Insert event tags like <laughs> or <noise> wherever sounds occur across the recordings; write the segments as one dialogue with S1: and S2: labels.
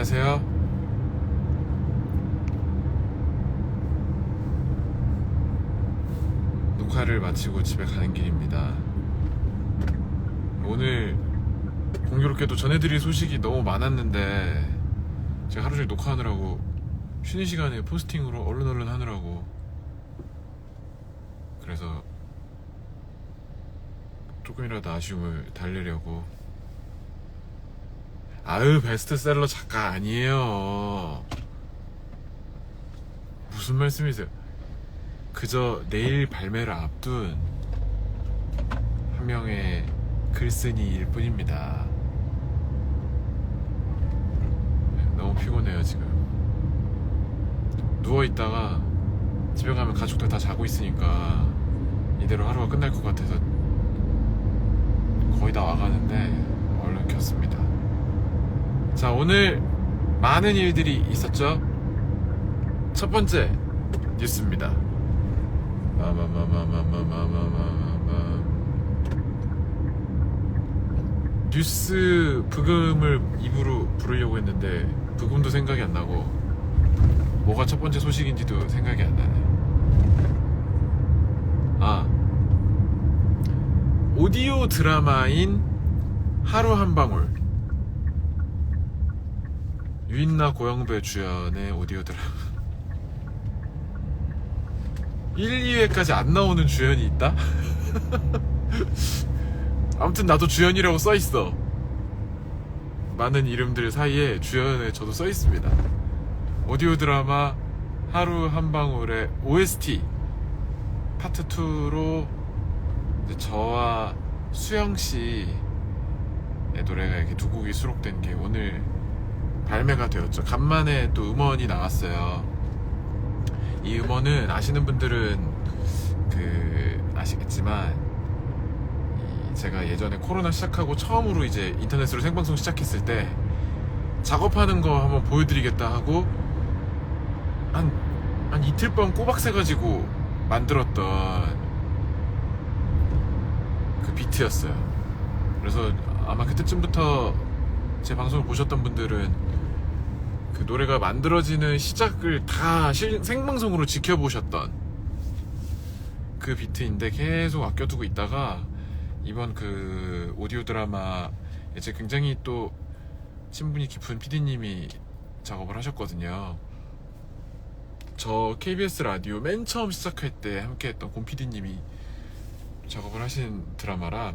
S1: 안녕하세요. 녹화를 마치고 집에 가는 길입니다. 오늘 공교롭게도 전해드릴 소식이 너무 많았는데 제가 하루 종일 녹화하느라고 쉬는 시간에 포스팅으로 얼른 얼른 하느라고 그래서 조금이라도 아쉬움을 달래려고 아유 베스트셀러 작가 아니에요. 무슨 말씀이세요? 그저 내일 발매를 앞둔 한 명의 글쓴이일 뿐입니다. 너무 피곤해요 지금. 누워있다가 집에 가면 가족들 다 자고 있으니까 이대로 하루가 끝날 것 같아서 거의 다 와가는데 얼른 켰습니다 자, 오늘 많은 일들이 있었죠? 첫 번째 뉴스입니다. 뉴스 부금을 입으로 부르려고 했는데 부금도 생각이 안 나고 뭐가 첫 번째 소식인지도 생각이 안 나네. 아 오디오 드라마인 하루 한 방울 유인나 고영배 주연의 오디오 드라마 1, 2회까지 안 나오는 주연이 있다? <laughs> 아무튼 나도 주연이라고 써있어. 많은 이름들 사이에 주연에 저도 써있습니다. 오디오 드라마 하루 한 방울의 OST 파트 2로 저와 수영 씨의 노래가 이렇게 두 곡이 수록된 게 오늘 발매가 되었죠. 간만에 또 음원이 나왔어요. 이 음원은 아시는 분들은 그 아시겠지만 이 제가 예전에 코로나 시작하고 처음으로 이제 인터넷으로 생방송 시작했을 때 작업하는 거 한번 보여드리겠다 하고 한, 한 이틀 밤 꼬박 새가지고 만들었던 그 비트였어요. 그래서 아마 그때쯤부터 제 방송을 보셨던 분들은 그 노래가 만들어지는 시작을 다 실- 생방송으로 지켜보셨던 그 비트인데 계속 아껴두고 있다가 이번 그 오디오 드라마 이제 굉장히 또 친분이 깊은 PD님이 작업을 하셨거든요. 저 KBS 라디오 맨 처음 시작할 때 함께 했던 곰 PD님이 작업을 하신 드라마라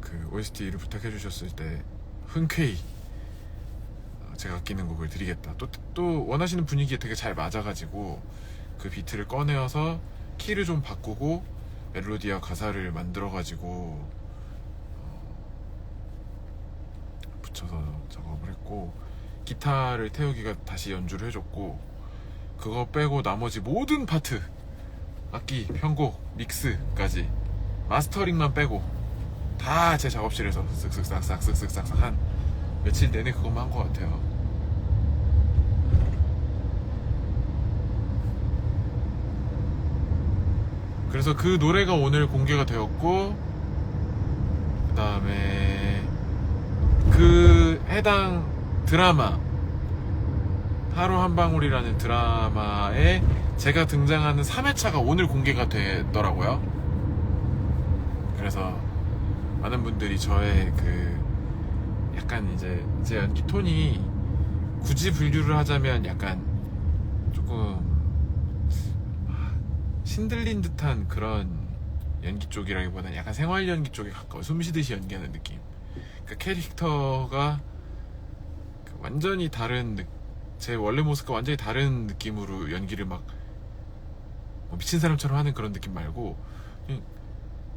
S1: 그 OST를 부탁해 주셨을 때 흔쾌히 어, 제가 아끼는 곡을 드리겠다. 또, 또 원하시는 분위기에 되게 잘 맞아가지고 그 비트를 꺼내어서 키를 좀 바꾸고 멜로디와 가사를 만들어가지고 어, 붙여서 작업을 했고 기타를 태우기가 다시 연주를 해줬고 그거 빼고 나머지 모든 파트 악기, 편곡, 믹스까지 마스터링만 빼고 다 제 작업실에서 쓱쓱싹싹 쓱쓱싹싹 한 며칠 내내 그것만 한 것 같아요. 그래서 그 노래가 오늘 공개가 되었고 그 다음에 그 해당 드라마 하루 한 방울이라는 드라마에 제가 등장하는 3회차가 오늘 공개가 되더라고요. 그래서 많은 분들이 저의 그 약간 이제 제 연기 톤이 굳이 분류를 하자면 약간 조금 신들린 듯한 그런 연기 쪽이라기보다는 약간 생활 연기 쪽에 가까워 숨 쉬듯이 연기하는 느낌. 그 캐릭터가 그 완전히 다른 느- 제 원래 모습과 완전히 다른 느낌으로 연기를 막뭐 미친 사람처럼 하는 그런 느낌 말고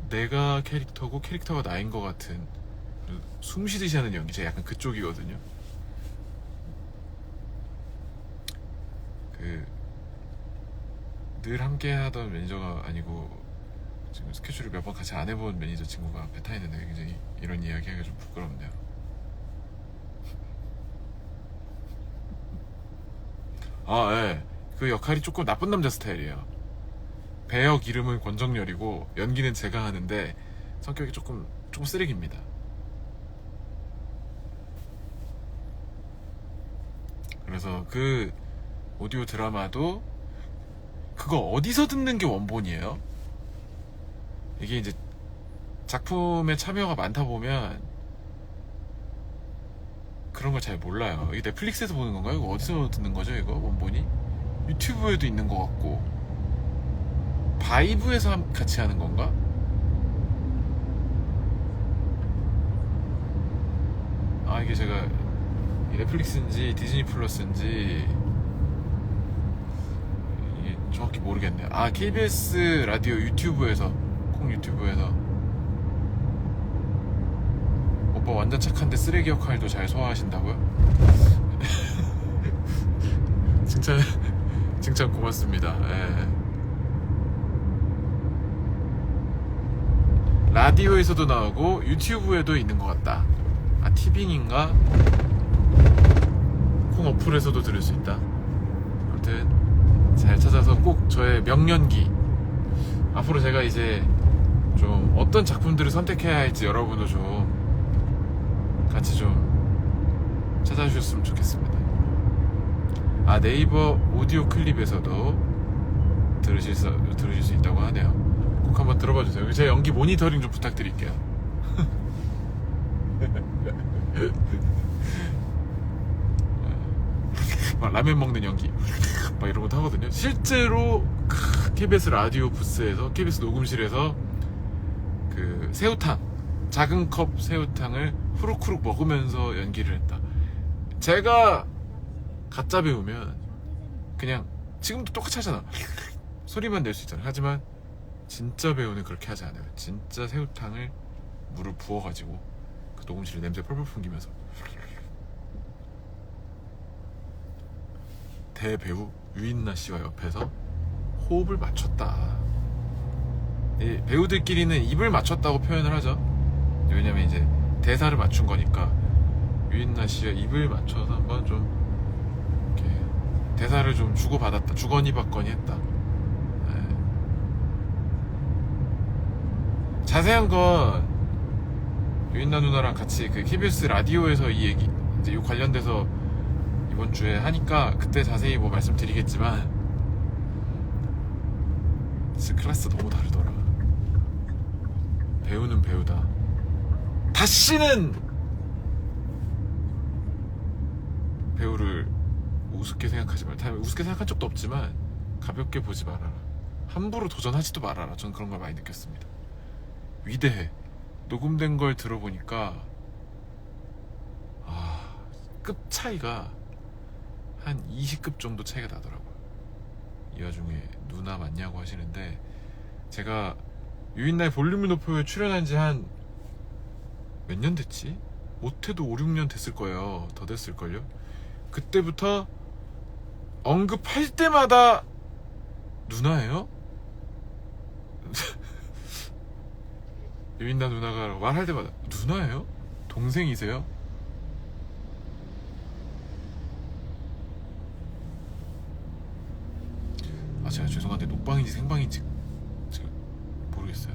S1: 내가 캐릭터고 캐릭터가 나인 것 같은 숨 쉬듯이 하는 연기 제가 약간 그쪽이거든요. 그 늘 함께 하던 매니저가 아니고 지금 스케줄을 몇 번 같이 안 해본 매니저 친구가 앞에 타 있는데 굉장히 이런 이야기 하기가 좀 부끄럽네요. <laughs> 아, 예. 그 역할이 조금 나쁜 남자 스타일이에요. 배역 이름은 권정열이고 연기는 제가 하는데 성격이 조금 조금 쓰레기입니다. 그래서 그 오디오 드라마도 그거 어디서 듣는 게 원본이에요? 이게 이제 작품에 참여가 많다 보면 그런 걸 잘 몰라요. 이게 넷플릭스에서 보는 건가요? 이거 어디서 듣는 거죠? 이거 원본이? 유튜브에도 있는 것 같고 바이브에서 함- 같이 하는 건가? 아 이게 제가 이 넷플릭스인지 디즈니 플러스인지 정확히 모르겠네요. 아 KBS 라디오 유튜브에서 콩 유튜브에서 오빠 완전 착한데 쓰레기 역할도 잘 소화하신다고요? <laughs> 칭찬 칭찬 고맙습니다. 예. 라디오에서도 나오고 유튜브에도 있는 것 같다. 아 티빙인가? 콩 어플에서도 들을 수 있다. 아무튼 잘 찾아서 꼭 저의 명년기 앞으로 제가 이제 좀 어떤 작품들을 선택해야 할지 여러분도 좀 같이 좀 찾아주셨으면 좋겠습니다. 아 네이버 오디오 클립에서도 들으실 수, 들으실 수 있다고 하네요. 꼭 한번 들어봐 주세요. 제 연기 모니터링 좀 부탁드릴게요. 막 <laughs> 라면 먹는 연기 막 이런 것도 하거든요. 실제로 크, KBS 라디오 부스에서 KBS 녹음실에서 그 새우탕 작은 컵 새우탕을 후루후룩 먹으면서 연기를 했다. 제가 가짜 배우면 그냥 지금도 똑같이 하잖아. 소리만 낼 수 있잖아. 하지만 진짜 배우는 그렇게 하지 않아요. 진짜 새우탕을 물을 부어가지고 그 녹음실에 냄새 펄펄 풍기면서 대배우 유인나 씨와 옆에서 호흡을 맞췄다. 이 배우들끼리는 입을 맞췄다고 표현을 하죠. 왜냐면 이제 대사를 맞춘 거니까 유인나 씨와 입을 맞춰서 한번 좀 이렇게 대사를 좀 주고받았다. 주거니 받거니 했다. 네. 자세한 건 유인나 누나랑 같이 그 KBS 라디오에서 이 얘기 이제 이 관련돼서 이번 주에 하니까 그때 자세히 뭐 말씀드리겠지만 진짜 클래스 너무 다르더라. 배우는 배우다. 다시는 배우를 우습게 생각하지 말라. 다 우습게 생각한 적도 없지만 가볍게 보지 말아라. 함부로 도전하지도 말아라. 전 그런 걸 많이 느꼈습니다. 위대해. 녹음된 걸 들어보니까 아, 급 차이가 한 20급 정도 차이가 나더라고요. 이 와중에 누나 맞냐고 하시는데 제가 유인나의 볼륨을 높여에 출연한 지 한 몇 년 됐지? 못해도 5, 6년 됐을 거예요. 더 됐을걸요? 그때부터 언급할 때마다 누나예요? <laughs> 유인나 누나가 말할 때마다 누나예요? 동생이세요? 아 제가 죄송한데 녹방인지 생방인지 지금 모르겠어요.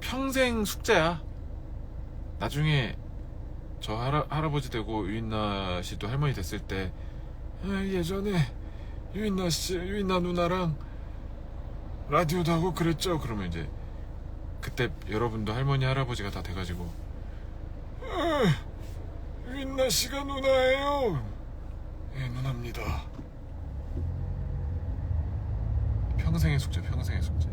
S1: 평생 숙제야. 나중에 저 할아, 할아버지 되고 유인나 씨도 할머니 됐을 때 아, 예전에 유인나 씨, 유인나 누나랑 라디오도 하고 그랬죠. 그러면 이제 그때 여러분도 할머니 할아버지가 다 돼가지고 아, 유인나 씨가 누나예요. 예, 누나입니다. 평생의 숙제, 평생의 숙제.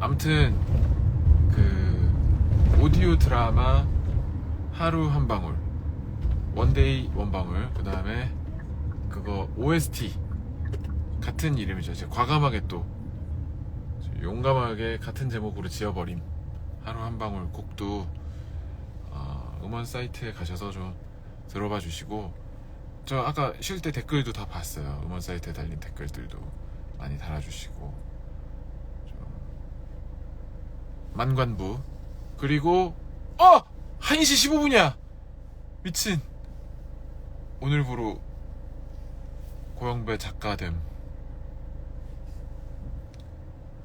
S1: 아무튼 그 오디오 드라마 하루 한 방울 원데이 원방울 그 다음에 그거 OST 같은 이름이죠. 제가 과감하게 또 용감하게 같은 제목으로 지어버림 하루 한 방울 곡도 어, 음원 사이트에 가셔서 좀 들어봐 주시고 저 아까 쉴 때 댓글도 다 봤어요. 음원 사이트에 달린 댓글들도 많이 달아주시고 좀 만관부 그리고 어! 1시 15분이야. 미친. 오늘부로 고영배 작가됨.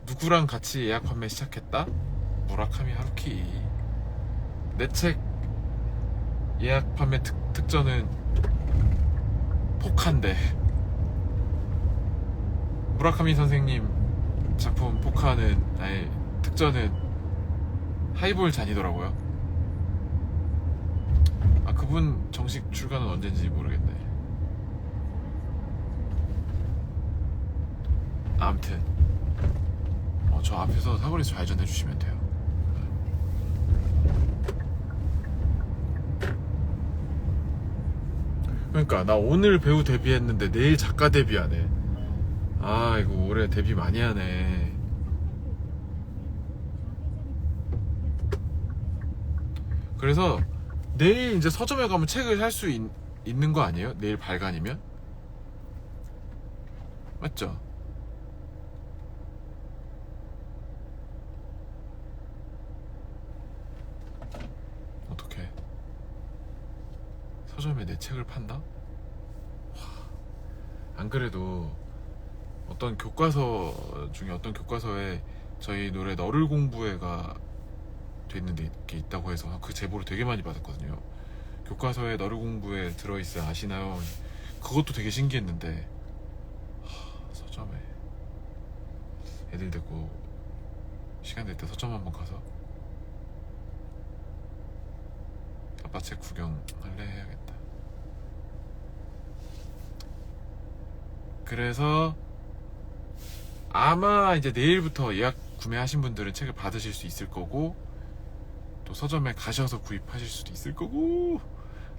S1: 누구랑 같이 예약 판매 시작했다? 무라카미 하루키. 내 책 예약 판매 특, 특전은 포카인데. 무라카미 선생님 작품 포카는 아니 특전은 하이볼 잔이더라고요. 아 그분 정식 출간은 언젠지 모르겠네. 아무튼 어, 저 앞에서 사거리에서 좌회전해 주시면 돼요. 그러니까 나 오늘 배우 데뷔했는데 내일 작가 데뷔하네. 아 이거 올해 데뷔 많이 하네. 그래서 내일 이제 서점에 가면 책을 살 수 있는 거 아니에요? 내일 발간이면? 맞죠? 어떻게 서점에 내 책을 판다? 와, 안 그래도 어떤 교과서 중에 어떤 교과서에 저희 노래 너를 공부해가 돼 있는데 게 있다고 해서 그 제보를 되게 많이 받았거든요. 교과서에 너를 공부해 들어있어 아시나요? 그것도 되게 신기했는데 하, 서점에 애들 데리고 시간 될 때 서점 한번 가서 아빠 책 구경할래 해야겠다. 그래서 아마 이제 내일부터 예약 구매하신 분들은 책을 받으실 수 있을 거고 또 서점에 가셔서 구입하실 수도 있을 거고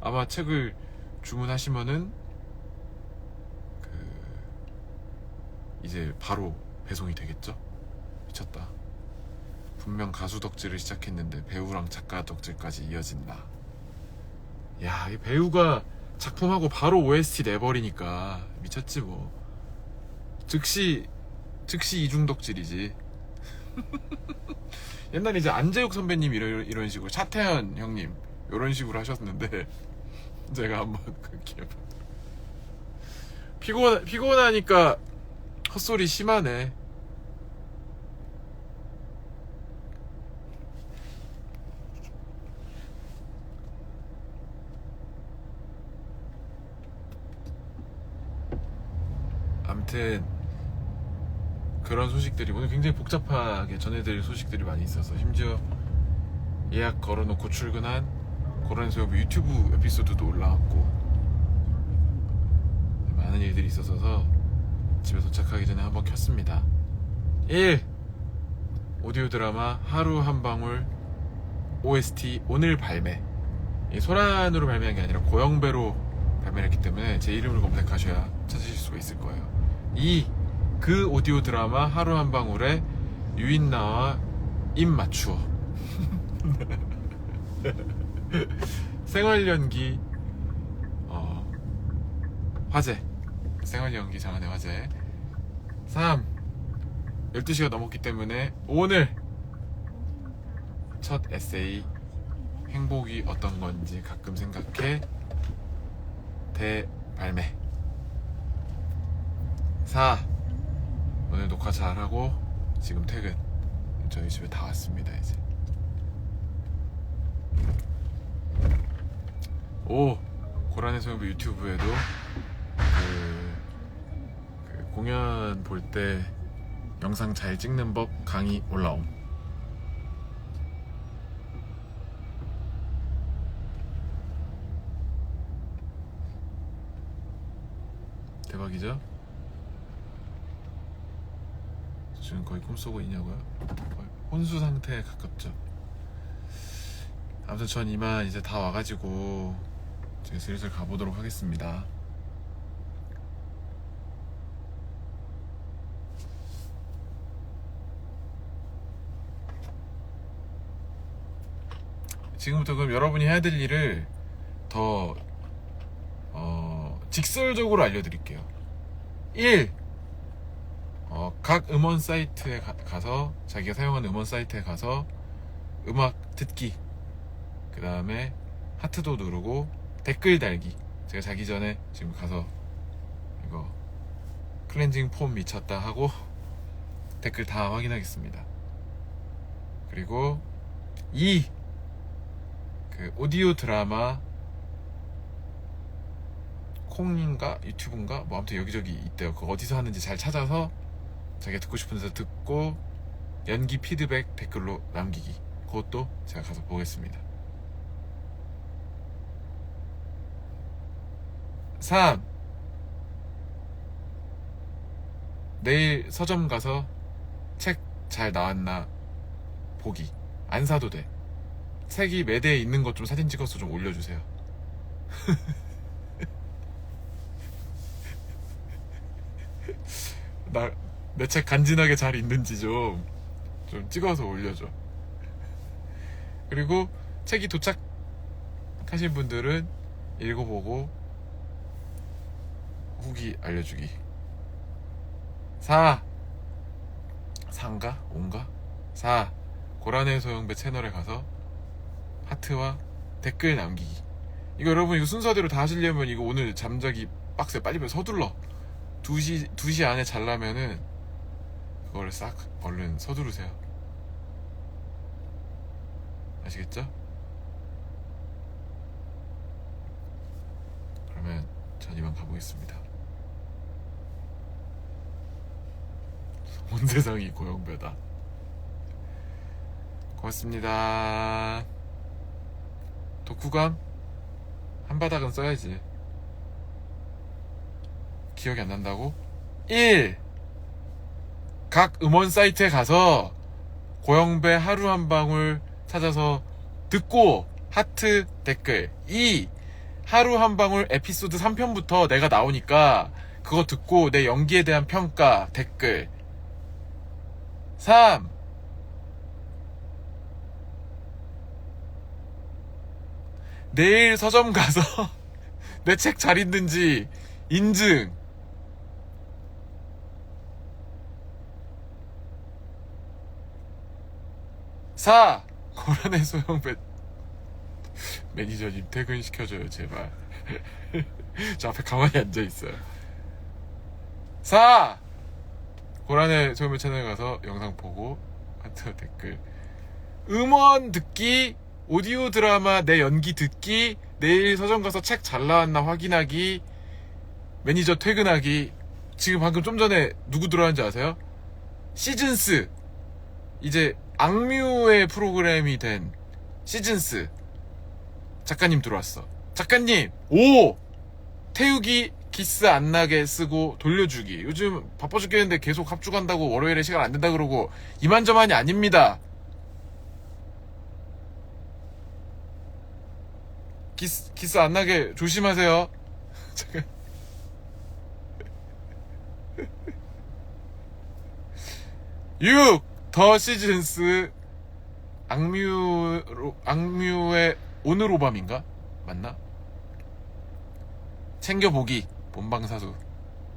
S1: 아마 책을 주문하시면은 그 이제 바로 배송이 되겠죠? 미쳤다. 분명 가수 덕질을 시작했는데 배우랑 작가 덕질까지 이어진다. 야, 이 배우가 작품하고 바로 OST 내버리니까 미쳤지 뭐. 즉시 즉시 이중 덕질이지. <laughs> 옛날에 이제 안재욱 선배님 이런 이런 식으로 차태현 형님 이런 식으로 하셨는데 <laughs> 제가 한번 그 기억. 피곤 피곤하니까 헛소리 심하네. 암튼 그런 소식들이 오늘 굉장히 복잡하게 전해드릴 소식들이 많이 있어서 심지어 예약 걸어놓고 출근한 고란 수업 유튜브 에피소드도 올라왔고 많은 일들이 있어서 집에 도착하기 전에 한번 켰습니다 1. 오디오 드라마 하루 한 방울 OST 오늘 발매 이 소란으로 발매한 게 아니라 고영배로 발매를 했기 때문에 제 이름을 검색하셔야 찾으실 수가 있을 거예요 2. 그 오디오 드라마 하루 한 방울에 유인나와 입 맞추어. <laughs> 생활 연기 어, 화제. 생활 연기 장안의 화제. 3 12시가 넘었기 때문에 오늘 첫 에세이 행복이 어떤 건지 가끔 생각해. 대발매. 4 오늘 녹화 잘하고 지금 퇴근. 저희 집에 다 왔습니다 이제. 5 고란의 소용부 유튜브에도 그, 그 공연 볼 때 영상 잘 찍는 법 강의 올라옴 대박이죠? 지금 거의 꿈속고 있냐고요? 거의 혼수 상태에 가깝죠. 아무튼 전 이만 이제 다 와가지고 이제 슬슬 가보도록 하겠습니다. 지금부터 그럼 여러분이 해야 될 일을 더 어, 직설적으로 알려드릴게요. 1. 어, 각 음원 사이트에 가, 서 자기가 사용하는 음원 사이트에 가서 음악 듣기 그 다음에 하트도 누르고 댓글 달기. 제가 자기 전에 지금 가서 이거 클렌징 폼 미쳤다 하고 <laughs> 댓글 다 확인하겠습니다. 그리고 이그 오디오 드라마 콩인가 유튜브인가? 뭐 아무튼 여기저기 있대요. 그거 어디서 하는지 잘 찾아서 자기가 듣고 싶은 데서 듣고 연기 피드백 댓글로 남기기. 그것도 제가 가서 보겠습니다. 3. 내일 서점 가서 책 잘 나왔나 보기. 안 사도 돼. 책이 매대에 있는 것 좀 사진 찍어서 좀 올려주세요. <laughs> 나 내 책 간지나게 잘 있는지 좀, 좀 찍어서 올려줘. 그리고 책이 도착하신 분들은 읽어보고 후기 알려주기. 4. 4인가? 5인가? 4. 고란의 소영배 채널에 가서 하트와 댓글 남기기. 이거 여러분 이거 순서대로 다 하시려면 이거 오늘 잠자기 빡세 빨리 빨리 서둘러. 2시, 2시 안에 잘라면은 그거를 싹 얼른 서두르세요. 아시겠죠? 그러면 전 이만 가보겠습니다. 온 세상이 고영배다. 고맙습니다. 독후감 한 바닥은 써야지. 기억이 안 난다고? 1. 각 음원 사이트에 가서 고영배 하루 한 방울 찾아서 듣고 하트 댓글 2. 하루 한 방울 에피소드 3편부터 내가 나오니까 그거 듣고 내 연기에 대한 평가 댓글 3. 내일 서점 가서 <laughs> 내 책 잘 있는지 인증. 4. 고란의 소형 매, 매니저님 퇴근 시켜줘요, 제발. <laughs> 저 앞에 가만히 앉아있어요. 4. 고란의 소형 채널 가서 영상 보고, 하트 댓글. 음원 듣기, 오디오 드라마 내 연기 듣기, 내일 서점 가서 책 잘 나왔나 확인하기, 매니저 퇴근하기. 지금 방금 좀 전에 누구 들어왔는지 아세요? 시즌스. 이제 악뮤의 프로그램이 된 시즌스. 작가님 들어왔어. 작가님! 오! 태우기 기스 안 나게 쓰고 돌려주기. 요즘 바빠 죽겠는데 계속 합주간다고 월요일에 시간 안 된다 그러고 이만저만이 아닙니다. 기스, 기스 안 나게 조심하세요. 잠깐. <laughs> 육! 더 시즌스 악뮤 악뮤의 오늘 오밤인가? 맞나? 챙겨보기 본방사수.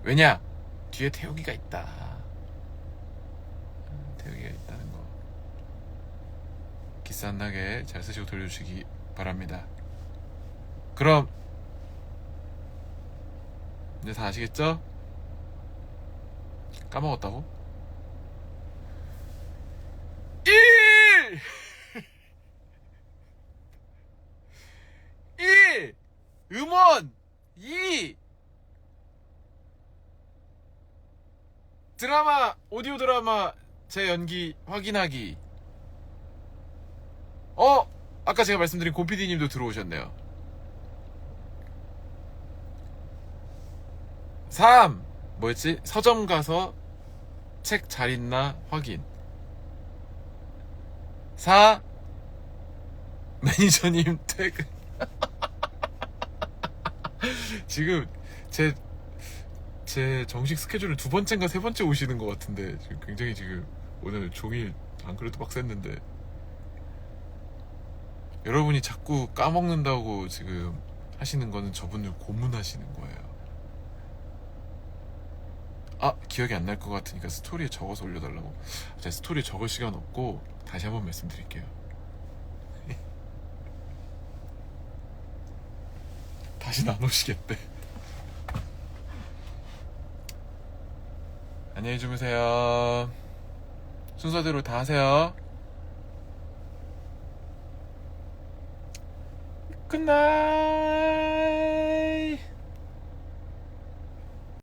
S1: 왜냐? 뒤에 태우기가 있다. 태우기가 있다는 거. 기스 안 나게 잘 쓰시고 돌려주시기 바랍니다. 그럼. 이제 다 아시겠죠? 까먹었다고? 1! 1! 음원! 2! 드라마, 오디오 드라마 제 연기 확인하기. 어! 아까 제가 말씀드린 곰피디님도 들어오셨네요. 3. 뭐였지? 서점 가서 책 잘 있나 확인. 4. 매니저님 퇴근. <laughs> 지금 제, 제 정식 스케줄을 두 번째인가 세 번째 오시는 것 같은데 지금 굉장히 지금 오늘 종일 안 그래도 빡셌는데 여러분이 자꾸 까먹는다고 지금 하시는 거는 저분을 고문하시는 거예요. 아 기억이 안 날 것 같으니까 스토리에 적어서 올려달라고. 아, 제가 스토리에 적을 시간 없고 다시 한번 말씀드릴게요. <laughs> 다시 나누시겠대. <laughs> 안녕히 주무세요. 순서대로 다 하세요. 끝나.